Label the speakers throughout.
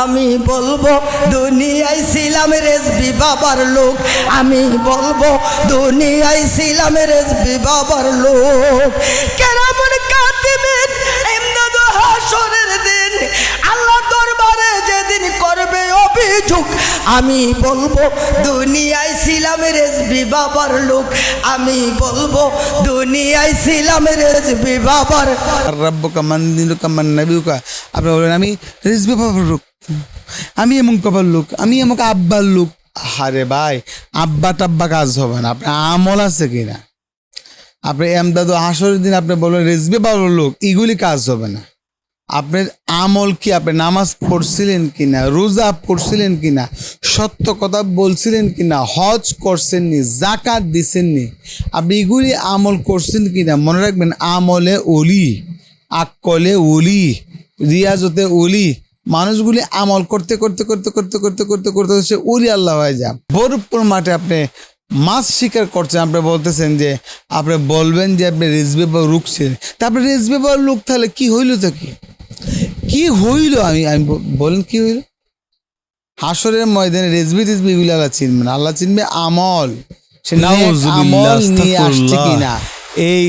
Speaker 1: আমি বলব, দুনিয়ায় ছিলাম রেসবি বাবার লোক। আমি বলব, দুনিয়ায় ছিলাম রেসবি বাবার লোক। কেরামন কাতিবেন এমদাদ হাসরের দিন আল্লাহ দরবারে যেদিন করবে অভিযোগ, আমি বলব, দুনিয়ায় ছিলাম রেসবি বাবার লোক। আমি বলব, দুনিয়ায় ছিলাম রেসবি বাবার।
Speaker 2: রাব্বকা মান দিনুকা মান নাবিউকা আপনি বলবেন, আমি রিজবি বাবার লোক। আমি এমন কবার লোক, আমি এমন আব্বার লোক। আরে ভাই, আব্বা টাব্বা কাজ হবে না। আপনার আমল আছে কিনা? আপনি এমদাদু হাসরের দিন আপনি বলবেন, রেজবি বাবার লোক, এগুলি কাজ হবে না। আপনার আমল কি, আপনি নামাজ পড়ছিলেন কিনা, রোজা পড়ছিলেন কিনা? সত্য কথা বলছিলেন কি না হজ করছেন নি জাকাত দিছেন নি আপনি এগুলি আমল করছেন কি না মনে রাখবেন, আমলে ওলি আকলে ওলি রিয়াজতে ওলি মানুষগুলি আমল করতে করতে করতে করতে করতে করতে করতে সে ওলি আল্লাহ হয়ে যায়। বরফপুর মাঠে আপনি মাছ শিকার করছেন, আপনি বলতেছেন যে, আপনি বলবেন যে আপনি রেজবে বা রুখছেন। তারপরে রেজবে বা তাহলে কি হইল তো কি? কি হইল? আমি আমি বলেন কি হইল? হাসরের ময়দানে রেজবি রেজবি এগুলো আল্লাহ চিনবে না। আল্লাহ চিনবে আমল। সে আমল নিয়ে আসছে কিনা। এই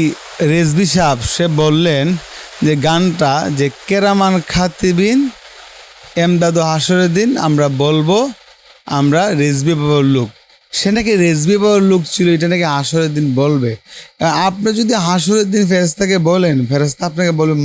Speaker 2: রেজবি সাহেব সে বললেন যে গানটা যে কেরামান খাতিবিন এমদাদু হাসরের দিন আমরা বলব আমরা রেজবি বাবার লোক। সে নাকি রেজবি বাবার লোক ছিল এটা নাকি হাসরের দিন বলবে। আপনি যদি হাসরের দিন ফেরেস্তাকে বলেন ফেরেস্তা আপনাকে বলবে